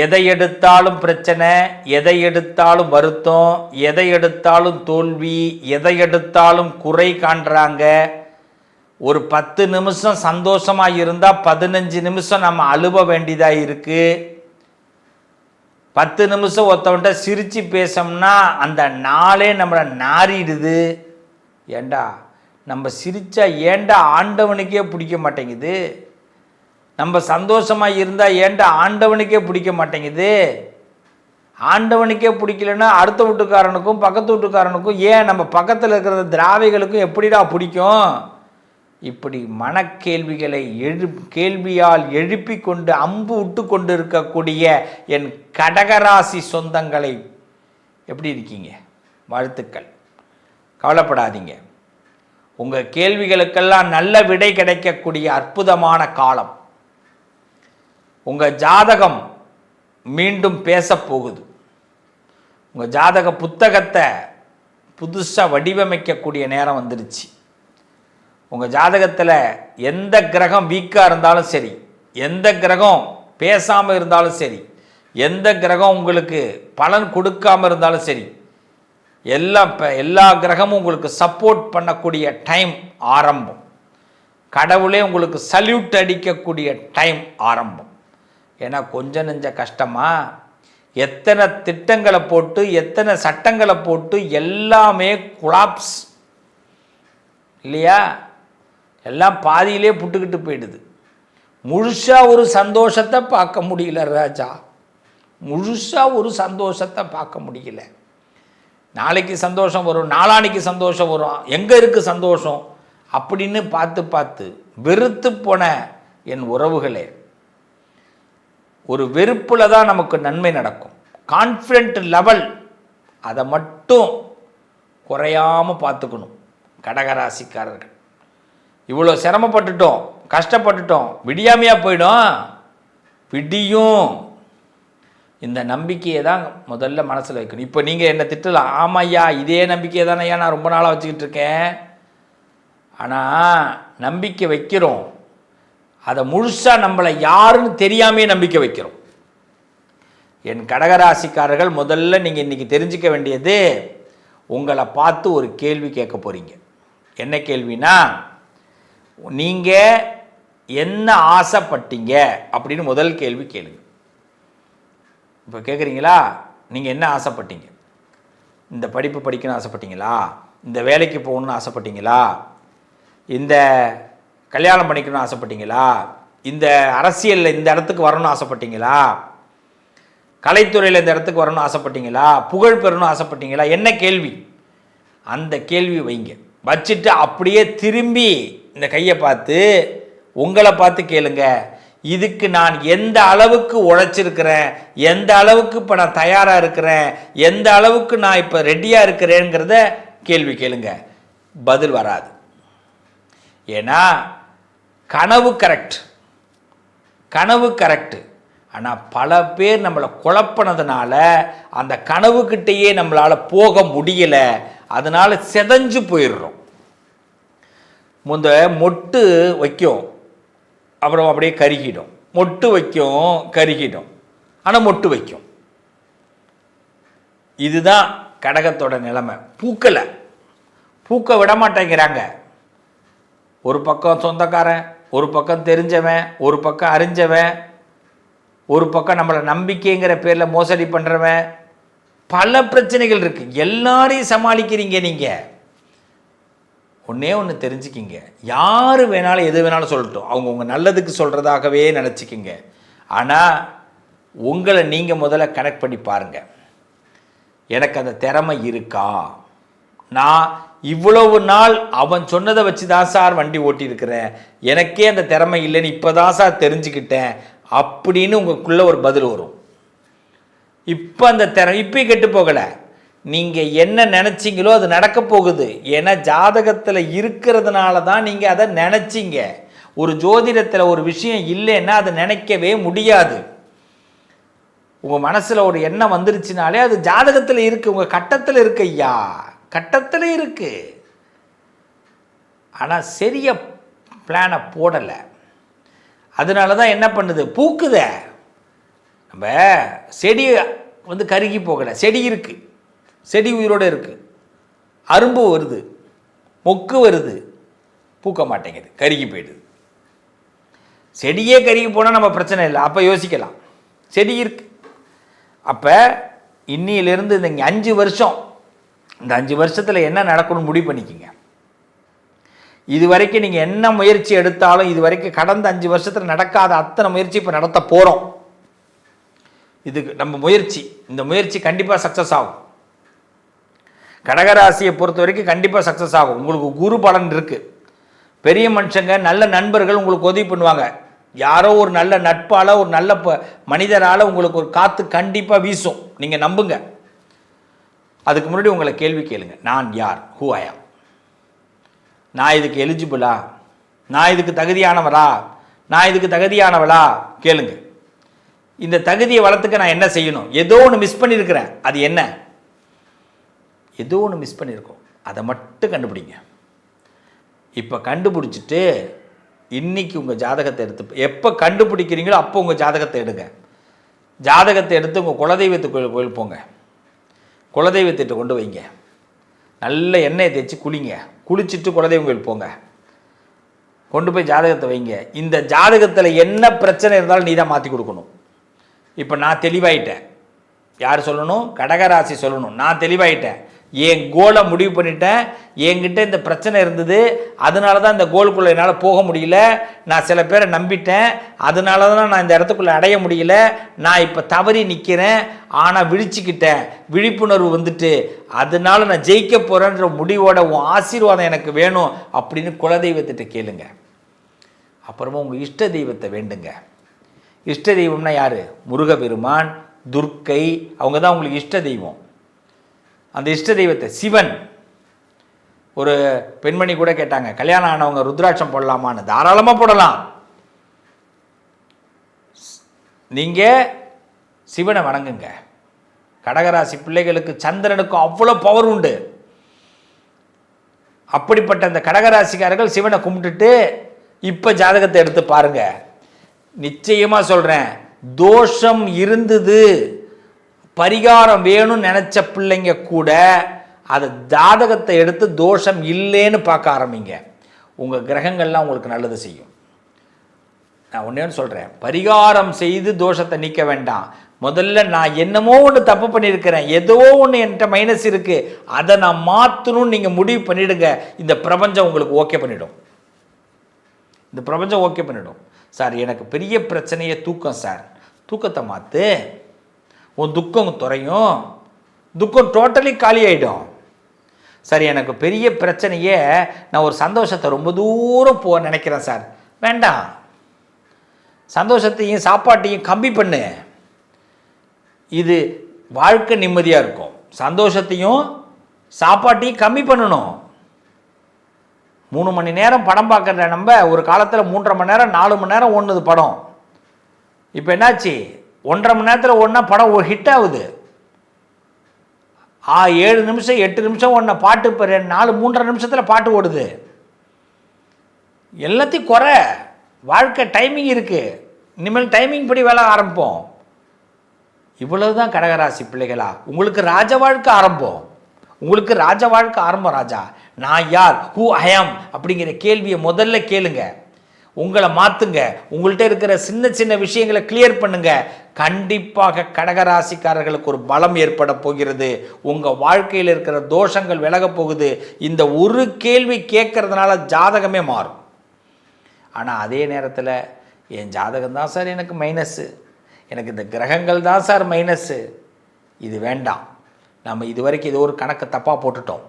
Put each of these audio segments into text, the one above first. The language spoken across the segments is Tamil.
எதை எடுத்தாலும் பிரச்சனை எதை எடுத்தாலும் வருத்தம் எதை எடுத்தாலும் தோல்வி எதை எடுத்தாலும் குறை காண்றாங்க. ஒரு பத்து நிமிஷம் சந்தோஷமாக இருந்தால் பதினஞ்சு நிமிஷம் நம்ம அழுவ வேண்டியதாக இருக்குது பத்து நிமிஷம் ஒருத்தவன்கிட்ட சிரித்து பேசோம்னா அந்த நாளே நம்மளை நாறிடுது ஏண்டா? நம்ம சிரித்தா ஏண்டா ஆண்டவனுக்கே பிடிக்க மாட்டேங்குது? நம்ம சந்தோஷமாக இருந்தால் ஏன்டா ஆண்டவனுக்கே பிடிக்க மாட்டேங்குது? ஆண்டவனுக்கே பிடிக்கலன்னா அடுத்த வீட்டுக்காரனுக்கும் பக்கத்து வீட்டுக்காரனுக்கும் ஏன் நம்ம பக்கத்தில் இருக்கிற திராவிகளுக்கும் எப்படிடா பிடிக்கும்? இப்படி மனக்கேள்விகளை எழு கேள்வியால் எழுப்பி கொண்டு அம்பு விட்டு கொண்டு இருக்கக்கூடிய என் கடகராசி சொந்தங்களை எப்படி இருக்கீங்க? வாழ்த்துக்கள். கவலைப்படாதீங்க. உங்கள் கேள்விகளுக்கெல்லாம் நல்ல விடை கிடைக்கக்கூடிய அற்புதமான காலம். உங்கள் ஜாதகம் மீண்டும் பேசப்போகுது உங்கள் ஜாதக புத்தகத்தை புதுசாக வடிவமைக்கக்கூடிய நேரம் வந்துருச்சு. உங்கள் ஜாதகத்தில் எந்த கிரகம் வீக்காக இருந்தாலும் சரி எந்த கிரகம் பேசாமல் இருந்தாலும் சரி எந்த கிரகம் உங்களுக்கு பலன் கொடுக்காம இருந்தாலும் சரி எல்லா இப்போ எல்லா கிரகமும் உங்களுக்கு சப்போர்ட் பண்ணக்கூடிய டைம் ஆரம்பம். கடவுளே உங்களுக்கு சல்யூட் அடிக்கக்கூடிய டைம் ஆரம்பம். ஏன்னா கொஞ்ச நெஞ்ச கஷ்டமா? எத்தனை திட்டங்களை போட்டு எத்தனை சட்டங்களை போட்டு எல்லாமே குலாப்ஸ். இல்லையா? எல்லாம் பாதியிலே புட்டுக்கிட்டு போயிடுது. முழுசாக ஒரு சந்தோஷத்தை பார்க்க முடியல ராஜா. முழுசாக ஒரு சந்தோஷத்தை பார்க்க முடியல. நாளைக்கு சந்தோஷம் வரும் நாளானைக்கு சந்தோஷம் வரும். எங்கே இருக்குது சந்தோஷம்? அப்படின்னு பார்த்து பார்த்து வெறுத்து போன என் உறவுகளே. ஒரு வெறுப்பில் தான் நமக்கு நன்மை நடக்கும். கான்ஃபிடென்ட் லெவல் அதை மட்டும் குறையாம பார்த்துக்கணும் கடகராசிக்காரர்கள். இவ்வளோ சிரமப்பட்டுட்டோம் கஷ்டப்பட்டுட்டோம் விடியாமையாக போயிடும். விடியும். இந்த நம்பிக்கையை தான் முதல்ல மனசில் வைக்கணும். இப்போ நீங்கள் என்ன திட்டலாம் ஆமாய்யா இதே நம்பிக்கையை தானே ஐயா நான் ரொம்ப நாளாக வச்சுக்கிட்டு இருக்கேன். ஆனால் நம்பிக்கை வைக்கிறோம். அதை முழுசாக நம்மளை யாருன்னு தெரியாமே நம்பிக்கை வைக்கிறோம். என் கடகராசிக்காரர்கள் முதல்ல நீங்கள் இன்றைக்கி தெரிஞ்சுக்க வேண்டியது உங்களை பார்த்து ஒரு கேள்வி கேட்க போகிறீங்க என்ன கேள்வினா நீங்கள் என்ன ஆசைப்பட்டீங்க அப்படின்னு முதல் கேள்வி கேளுங்க. இப்போ கேட்குறீங்களா நீங்கள் என்ன ஆசைப்பட்டீங்க? இந்த படிப்பு படிக்கணும்னு ஆசைப்பட்டீங்களா? இந்த வேலைக்கு போகணுன்னு ஆசைப்பட்டீங்களா? இந்த கல்யாணம் பண்ணிக்கணும்னு ஆசைப்பட்டீங்களா? இந்த அரசியலில் இந்த இடத்துக்கு வரணும்னு ஆசைப்பட்டீங்களா? கலைத்துறையில் இந்த இடத்துக்கு வரணும்னு ஆசைப்பட்டீங்களா? புகழ் பெறணும்னு ஆசைப்பட்டீங்களா? என்ன கேள்வி? அந்த கேள்வி வைங்க. வச்சுட்டு அப்படியே திரும்பி இந்த கையை பார்த்து உங்களை பார்த்து கேளுங்க. இதுக்கு நான் எந்த அளவுக்கு உழைச்சிருக்கிறேன்? எந்த அளவுக்கு இப்போ நான் தயாராக இருக்கிறேன்? எந்த அளவுக்கு நான் இப்போ ரெடியாக இருக்கிறேங்கிறத கேள்வி கேளுங்க. பதில் வராது. ஏன்னா கனவு கரெக்ட் கனவு கரெக்டு ஆனால் பல பேர் நம்மளை குழப்பினதுனால அந்த கனவுக்கிட்டேயே நம்மளால் போக முடியல. அதனால் செதஞ்சு போயிடுறோம். முந்த மொட்டு வைக்கும். அப்புறம் அப்படியே கருகிடும். மொட்டு வைக்கும் கருகிடும். ஆனால் மொட்டு வைக்கும். இதுதான் கடகத்தோட நிலைமை. பூக்கலை. பூக்க விட மாட்டேங்கிறாங்க. ஒரு பக்கம் சொந்தக்காரன் ஒரு பக்கம் தெரிஞ்சவன் ஒரு பக்கம் அறிஞ்சவன் ஒரு பக்கம் நம்மளை நம்பிக்கைங்கிற பேரில் மோசடி பண்ணுறவன் பல பிரச்சனைகள் இருக்குது எல்லாரையும் சமாளிக்கிறீங்க நீங்கள் ஒன்றே ஒன்று தெரிஞ்சுக்கிங்க. யார் வேணாலும் எது வேணாலும் சொல்லட்டும். அவங்க உங்கள் நல்லதுக்கு சொல்கிறதாகவே நினச்சிக்கிங்க. ஆனால் உங்களை நீங்கள் முதல்ல கனெக்ட் பண்ணி பாருங்கள் எனக்கு அந்த திறமை இருக்கா? நான் இவ்வளவு நாள் அவன் சொன்னதை வச்சு தான் சார் வண்டி ஓட்டியிருக்கிறேன். எனக்கே அந்த திறமை இல்லைன்னு இப்போ தான் சார் தெரிஞ்சுக்கிட்டேன். அப்படின்னு உங்களுக்குள்ளே ஒரு பதில் வரும். இப்போ அந்த திறமை இப்பயும் கெட்டு போகலை. நீங்கள் என்ன நினச்சிங்களோ அது நடக்க போகுது. ஏன்னா ஜாதகத்தில் இருக்கிறதுனால தான் நீங்கள் அதை நினச்சிங்க. ஒரு ஜோதிடத்தில் ஒரு விஷயம் இல்லைன்னா அதை நினைக்கவே முடியாது. உங்கள் மனசில் ஒரு எண்ணம் வந்துருச்சுனாலே அது ஜாதகத்தில் இருக்குது உங்கள் கட்டத்தில் இருக்கு ஐயா. கட்டத்தில் இருக்குது ஆனால் சரிய பிளானை போடலை. அதனால தான் என்ன பண்ணுது? பூக்குதே. நம்ம செடி வந்து கருகி போகலை. செடி இருக்குது செடி உயிரோடு இருக்குது அரும்பு வருது. மொக்கு வருது. பூக்க மாட்டேங்குது. கருகி போயிடுது. செடியே கருகி போனால் நம்ம பிரச்சனை இல்லை. அப்போ யோசிக்கலாம். செடி இருக்கு. அப்போ இன்னிலிருந்து இந்த அஞ்சு வருஷம் இந்த அஞ்சு வருஷத்தில் என்ன நடக்கணும்னு முடிவு பண்ணிக்கிங்க. இது வரைக்கும் நீங்கள் என்ன முயற்சி எடுத்தாலும் இது வரைக்கும் கடந்த அஞ்சு வருஷத்தில் நடக்காத அத்தனை முயற்சி இப்போ நடத்த போகிறோம் இதுக்கு நம்ம முயற்சி இந்த முயற்சி கண்டிப்பாக சக்ஸஸ் ஆகும். கடகராசியை பொறுத்த வரைக்கும் கண்டிப்பாக சக்ஸஸ் ஆகும். உங்களுக்கு குரு பலன் இருக்குது பெரிய மனுஷங்க நல்ல நண்பர்கள் உங்களுக்கு உதவி பண்ணுவாங்க. யாரோ ஒரு நல்ல நட்பால் ஒரு நல்ல ப மனிதரால் உங்களுக்கு ஒரு காற்று கண்டிப்பாக வீசும். நீங்கள் நம்புங்கள் அதுக்கு முன்னாடி உங்களை கேள்வி கேளுங்க. நான் யார்? ஹூ ஐயா நான் இதுக்கு எலிஜிபிளா நான் இதுக்கு தகுதியானவரா? நான் இதுக்கு தகுதியானவளா? கேளுங்க. இந்த தகுதியை வளர்த்துக்க நான் என்ன செய்யணும்? ஏதோ ஒன்று மிஸ் பண்ணியிருக்கிறேன் அது என்ன? ஏதோ ஒன்று மிஸ் பண்ணியிருக்கோம் அதை மட்டும் கண்டுபிடிங்க. இப்போ கண்டுபிடிச்சிட்டு இன்னைக்கு உங்கள் ஜாதகத்தை எடுத்து எப்போ கண்டுபிடிக்கிறீங்களோ அப்போ உங்கள் ஜாதகத்தை எடுங்க. ஜாதகத்தை எடுத்து உங்கள் குலதெய்வத்து கோயில் கோயில் போங்க. குலதெய்வத்திட்ட கொண்டு வைங்க. நல்ல எண்ணெயை தேய்ச்சி குளிங்க. குளிச்சுட்டு குலதெய்வம் கோயில் போங்க. கொண்டு போய் ஜாதகத்தை வைங்க. இந்த ஜாதகத்தில் என்ன பிரச்சனை இருந்தாலும் நீ தான் மாற்றி கொடுக்கணும். இப்போ நான் தெளிவாயிட்டேன். யார் சொல்லணும்? கடகராசி சொல்லணும். நான் தெளிவாயிட்டேன். என் கோலை முடிவு பண்ணிட்டேன். என்கிட்ட இந்த பிரச்சனை இருந்தது. அதனால தான் இந்த கோலுக்குள்ளே என்னால் போக முடியல. நான் சில பேரை நம்பிட்டேன். அதனால தான் நான் இந்த இடத்துக்குள்ளே அடைய முடியல. நான் இப்போ தவறி நிற்கிறேன் ஆனால் விழிச்சுக்கிட்டேன். விழிப்புணர்வு வந்துட்டு அதனால நான் ஜெயிக்க போகிறேன்ற முடிவோட உன் ஆசீர்வாதம் எனக்கு வேணும் அப்படின்னு குலதெய்வத்திட்ட கேளுங்க. அப்புறமா உங்கள் இஷ்ட தெய்வத்தை வேண்டுங்க. இஷ்ட தெய்வம்னா யார்? முருகபெருமான் துர்க்கை அவங்க தான் உங்களுக்கு இஷ்ட தெய்வம். அந்த இஷ்ட தெய்வத்தை சிவன். ஒரு பெண்மணி கூட கேட்டாங்க கல்யாணம் ஆனவங்க ருத்ராட்சம் போடலாமான்னு? தாராளமாக போடலாம். நீங்கள் சிவனை வணங்குங்க. கடகராசி பிள்ளைகளுக்கு சந்திரனுக்கும் அவ்வளோ பவர் உண்டு. அப்படிப்பட்ட அந்த கடகராசிக்காரர்கள் சிவனை கும்பிட்டுட்டு இப்போ ஜாதகத்தை எடுத்து பாருங்கள் நிச்சயமாக சொல்கிறேன் தோஷம் இருந்தது. பரிகாரம் வேணும்னு நினச்ச பிள்ளைங்க கூட அதை ஜாதகத்தை எடுத்து தோஷம் இல்லைன்னு பார்க்க ஆரம்பிங்க. உங்கள் கிரகங்கள்லாம் உங்களுக்கு நல்லது செய்யும். நான் ஒன்றே ஒன்று சொல்கிறேன் பரிகாரம் செய்து தோஷத்தை நீக்க வேண்டாம். முதல்ல நான் என்னமோ ஒன்று தப்பு பண்ணியிருக்கிறேன். ஏதோ ஒன்று என்கிட்ட மைனஸ் இருக்குது அதை நான் மாற்றணும்னு நீங்கள் முடிவு பண்ணிவிடுங்க இந்த பிரபஞ்சம் உங்களுக்கு ஓகே பண்ணிடும். இந்த பிரபஞ்சம் ஓகே பண்ணிவிடும் சார் எனக்கு பெரிய பிரச்சனையே தூக்கம் சார். தூக்கத்தை மாற்று உன் துக்கம் துறையும் துக்கம் டோட்டலி காலி ஆகிடும் சரி எனக்கு பெரிய பிரச்சனையே நான் ஒரு சந்தோஷத்தை ரொம்ப தூரம் போக நினைக்கிறேன் சார். வேண்டாம். சந்தோஷத்தையும் சாப்பாட்டையும் கம்மி பண்ணு. இது வாழ்க்கை நிம்மதியாக இருக்கும். சந்தோஷத்தையும் சாப்பாட்டையும் கம்மி பண்ணணும். மூணு மணி நேரம் படம் பார்க்குற நம்ம ஒரு காலத்தில் மூன்றரை மணி நேரம் நாலு மணி நேரம் ஒன்றுது படம். இப்போ என்னாச்சு? ஒன்றரை மணி நேரத்தில் ஒன்றா படம் ஒரு ஹிட் ஆகுது. ஆ ஏழு நிமிஷம் எட்டு நிமிஷம் ஒன்றை பாட்டு இப்போ ரெண்டு நாலு மூன்றரை நிமிஷத்தில் பாட்டு ஓடுது. எல்லாத்தையும் குறை. வாழ்க்கை டைமிங் இருக்குது இனிமேல் டைமிங் படி வேலை ஆரம்பிப்போம். இவ்வளவு தான் கடகராசி பிள்ளைகளா. உங்களுக்கு ராஜ வாழ்க்கை ஆரம்பம். உங்களுக்கு ராஜ வாழ்க்கை ஆரம்பம் ராஜா. நான் யார்? ஹூ ஐயாம் அப்படிங்கிற கேள்வியை முதல்ல கேளுங்க. உங்களை மாற்றுங்க உங்கள்கிட்ட இருக்கிற சின்ன சின்ன விஷயங்களை கிளியர் பண்ணுங்கள் கண்டிப்பாக கடகராசிக்காரர்களுக்கு ஒரு பலம் ஏற்பட போகிறது. உங்கள் வாழ்க்கையில் இருக்கிற தோஷங்கள் விலகப் போகுது. இந்த ஒரு கேள்வி கேட்கறதுனால ஜாதகமே மாறும். ஆனால் அதே நேரத்தில் என் ஜாதகம் தான் சார் எனக்கு மைனஸ்ஸு எனக்கு இந்த கிரகங்கள் தான் சார் மைனஸ்ஸு இது வேண்டாம். நம்ம இது வரைக்கும் ஏதோ ஒரு கணக்கு தப்பாக போட்டுட்டோம்.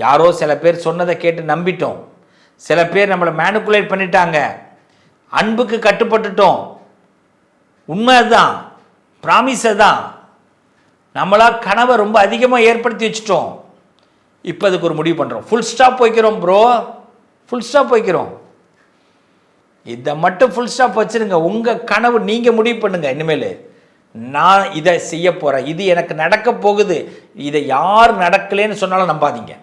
யாரோ சில பேர் சொன்னதை கேட்டு நம்பிட்டோம். சில பேர் நம்மளை மேனுக்குலேட் பண்ணிட்டாங்க. அன்புக்கு கட்டுப்பட்டுட்டோம். உண்மை அதுதான் ப்ராமிஸ் தான். நம்மளா கனவை ரொம்ப அதிகமாக ஏற்படுத்தி வச்சுட்டோம். இப்போ அதுக்கு ஒரு முடிவு பண்ணுறோம் ஃபுல் ஸ்டாப் வைக்கிறோம் ப்ரோ ஃபுல் ஸ்டாப் வைக்கிறோம். இதை மட்டும் ஃபுல் ஸ்டாப் வச்சுருங்க. உங்கள் கனவு நீங்கள் முடிவு பண்ணுங்கள் இனிமேல். நான் இதை செய்ய போகிறேன் இது எனக்கு நடக்க போகுது. இதை யார் நடக்கலேன்னு சொன்னாலும் நம்பாதீங்க.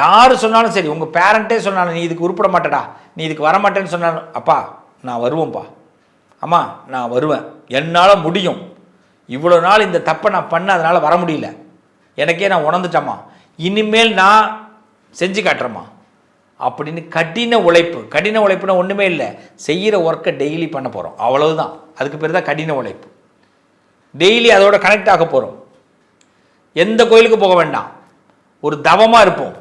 யார் சொன்னாலும் சரி உங்கள் பேரண்ட்டே சொன்னாலும் நீ இதுக்கு உருப்பிட மாட்டடா. நீ இதுக்கு வர மாட்டேன்னு சொன்னாலும் அப்பா நான் வருவோம்ப்பா. அம்மா நான் வருவேன். என்னால் முடியும். இவ்வளோ நாள் இந்த தப்பை நான் பண்ண அதனால் வர முடியல. எனக்கே நான் உணர்ந்துட்டேம்மா. இனிமேல் நான் செஞ்சு காட்டுறேம்மா. அப்படின்னு கடின உழைப்பு கடின உழைப்புனா ஒன்றுமே இல்லை. செய்கிற ஒர்க்கை டெய்லி பண்ண போகிறோம் அவ்வளவுதான். அதுக்கு பேர் தான் கடின உழைப்பு. டெய்லி அதோட கனெக்ட் ஆக போகிறோம் எந்த கோயிலுக்கு போக வேண்டாம். ஒரு தவமாக இருப்போம்.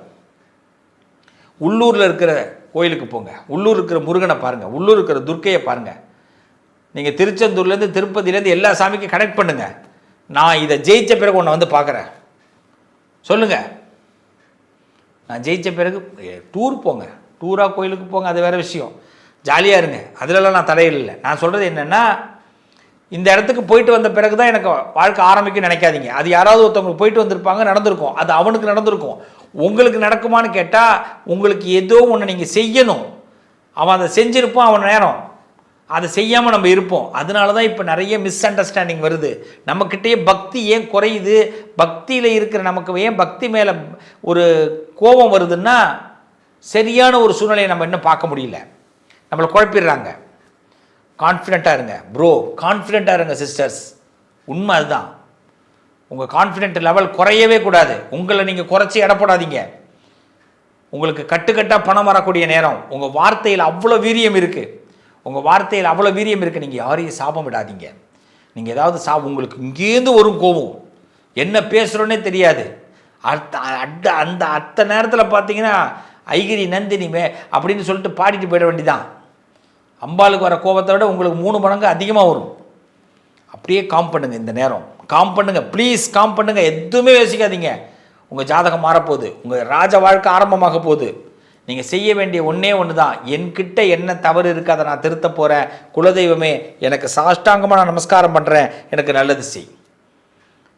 உள்ளூரில் இருக்கிற கோயிலுக்கு போங்க. உள்ளூர் இருக்கிற முருகனை பாருங்கள் உள்ளூர் இருக்கிற துர்க்கையை பாருங்கள் நீங்கள் திருச்செந்தூர்லேருந்து திருப்பதியிலேருந்து எல்லா சாமிக்கும் கனெக்ட் பண்ணுங்கள் நான் இதை ஜெயித்த பிறகு உன்னை வந்து பார்க்குறேன். சொல்லுங்கள் நான் ஜெயித்த பிறகு டூர் போங்க. டூராக கோயிலுக்கு போங்க அது வேறு விஷயம். ஜாலியாக இருங்க. அதிலலாம் நான் தடையில்லை நான் சொல்கிறது என்னென்னா இந்த இடத்துக்கு போயிட்டு வந்த பிறகு தான் எனக்கு வாழ்க்கை ஆரம்பிக்கும் நினைக்காதீங்க. அது யாராவது ஒருத்தவங்களுக்கு போயிட்டு வந்திருப்பாங்க நடந்திருக்கும். அது அவனுக்கு நடந்திருக்கும். உங்களுக்கு நடக்குமான்னு கேட்டால் உங்களுக்கு ஏதோ ஒன்று நீங்கள் செய்யணும். அவன் அதை செஞ்சிருப்பான் அவன் நேரம். அதை செய்யாமல் நம்ம இருப்போம். அதனால தான் இப்போ நிறைய மிஸ் அண்டர்ஸ்டாண்டிங் வருது. நம்மக்கிட்டேயே பக்தி ஏன் குறையுது? பக்தியில் இருக்கிற நமக்கு ஏன் பக்தி மேலே ஒரு கோபம் வருதுன்னா சரியான ஒரு சூழ்நிலையை நம்ம இன்னும் பார்க்க முடியல. நம்மளை குழப்பிடுறாங்க. கான்ஃபிடெண்ட்டாக இருங்க. ப்ரோ கான்ஃபிடெண்ட்டாக இருங்க சிஸ்டர்ஸ் உண்மை அதுதான். உங்கள் கான்ஃபிடென்ட் லெவல் குறையவே கூடாது. உங்களை நீங்கள் குறைச்சி இடப்படாதீங்க உங்களுக்கு கட்டுக்கட்டாக பணம் வரக்கூடிய நேரம். உங்கள் வார்த்தையில் அவ்வளோ வீரியம் இருக்குது உங்கள் வார்த்தையில் அவ்வளோ வீரியம் இருக்குது நீங்கள் யாரையும் சாபம் விடாதீங்க. நீங்கள் ஏதாவது சா உங்களுக்கு இங்கேருந்து வரும் கோபம். என்ன பேசுகிறோன்னே தெரியாது. அத்த அட்ட அந்த அத்த நேரத்தில் பார்த்தீங்கன்னா ஐகிரி நந்தினிமே அப்படின்னு சொல்லிட்டு பாடிட்டு போயிட வேண்டிதான் அம்பாளுக்கு வர கோபத்தை விட உங்களுக்கு மூணு மடங்கு அதிகமாக வரும். அப்படியே காம் பண்ணுங்க இந்த நேரம். காம் பண்ணுங்க. ப்ளீஸ் காம் பண்ணுங்க. எதுவுமே யோசிக்காதீங்க. உங்கள் ஜாதகம் மாறப்போகுது. உங்கள் ராஜ வாழ்க்கை ஆரம்பமாக போகுது. நீங்கள் செய்ய வேண்டிய ஒன்றே ஒன்று தான் என்கிட்ட என்ன தவறு இருக்குது அதை நான் திருத்த போகிறேன் குலதெய்வமே எனக்கு சாஷ்டாங்கமாக நான் நமஸ்காரம் பண்ணுறேன் எனக்கு நல்லது செய்.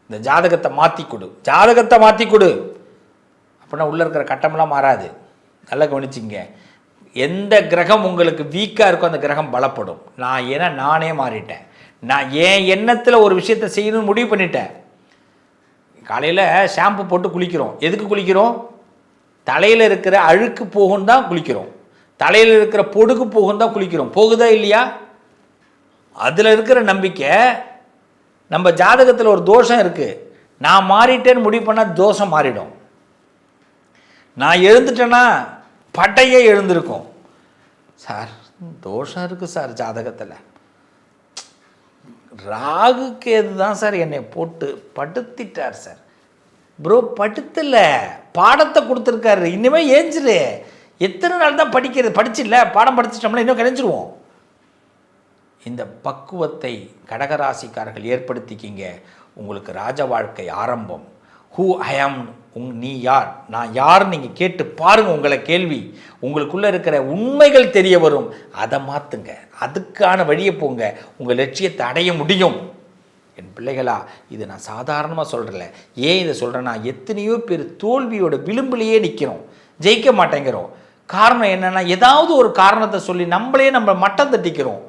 இந்த ஜாதகத்தை மாற்றி கொடு. ஜாதகத்தை மாற்றி கொடு. அப்படின்னா உள்ளே இருக்கிற கட்டமெல்லாம் மாறாது. நல்லா கவனிச்சிங்க. எந்த கிரகம் உங்களுக்கு வீக்காக இருக்கோ அந்த கிரகம் பலப்படும். நான் ஏன்னா நானே மாறிட்டேன். நான் என் எண்ணத்தில் ஒரு விஷயத்தை செய்யணும்னு முடிவு பண்ணிட்டேன். காலையில் ஷாம்பு போட்டு குளிக்கிறோம். எதுக்கு குளிக்கிறோம்? தலையில் இருக்கிற அழுக்கு போகும் தான் குளிக்கிறோம். தலையில் இருக்கிற பொடுகு போகும் தான் குளிக்கிறோம். போகுதா இல்லையா? அதில் இருக்கிற நம்பிக்கை நம்ம ஜாதகத்தில் ஒரு தோஷம் இருக்குது நான் மாறிட்டேன்னு முடிவு பண்ணால் தோஷம் மாறிடும். நான் எழுந்துட்டேன்னா பட்டையே எழுந்திருக்கும். சார் தோஷம் இருக்குது சார் ஜாதகத்தில். ராகுக்கு தான் சார் என்னை போட்டு படுத்திட்டார் சார். ப்ரோ படுத்தல பாடத்தை கொடுத்துருக்காரு. இனிமேல் ஏஞ்சிரு. எத்தனை நாள் தான் படிக்கிறது? படிச்சில்ல? பாடம் படிச்சிட்டோம்னா இன்னும் கிடைஞ்சிருவோம் இந்த பக்குவத்தை கடகராசிக்காரர்கள் ஏற்படுத்திக்கிங்க. உங்களுக்கு ராஜ வாழ்க்கை ஆரம்பம். ஹூ ஐ ஆம் உங் நீ யார்? நான் யார் நீங்கள் கேட்டு பாருங்கள் உங்களை கேள்வி. உங்களுக்குள்ளே இருக்கிற உண்மைகள் தெரிய வரும். அதை மாற்றுங்க அதுக்கான வழியை போங்க. உங்கள் லட்சியத்தை அடைய முடியும். என் பிள்ளைகளா இது நான் சாதாரணமாக சொல்கிறல ஏன் இதை சொல்கிறேன்னா எத்தனையோ பேர் தோல்வியோட விளிம்புலையே நிற்கிறோம் ஜெயிக்க மாட்டேங்கிறோம். காரணம் என்னென்னா ஏதாவது ஒரு காரணத்தை சொல்லி நம்மளே நம்ம மட்டம் தட்டிக்கிறோம்.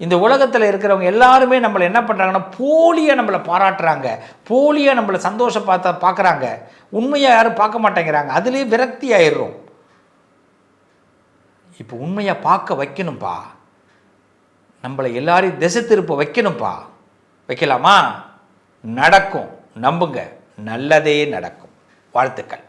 இந்த உலகத்தில் இருக்கிறவங்க எல்லாருமே நம்மளை என்ன பண்ணுறாங்கன்னா போலியாக நம்மளை பாராட்டுறாங்க. போலியாக நம்மளை சந்தோஷம் பார்த்தா பார்க்குறாங்க. உண்மையாக யாரும் பார்க்க மாட்டேங்கிறாங்க. அதுலேயே விரக்தி ஆயிடுறோம். இப்போ உண்மையாக பார்க்க வைக்கணும்ப்பா நம்மளை எல்லாரையும் திசை திருப்ப வைக்கணும்ப்பா வைக்கலாமா? நடக்கும். நம்புங்க. நல்லதே நடக்கும். வாழ்த்துக்கள்.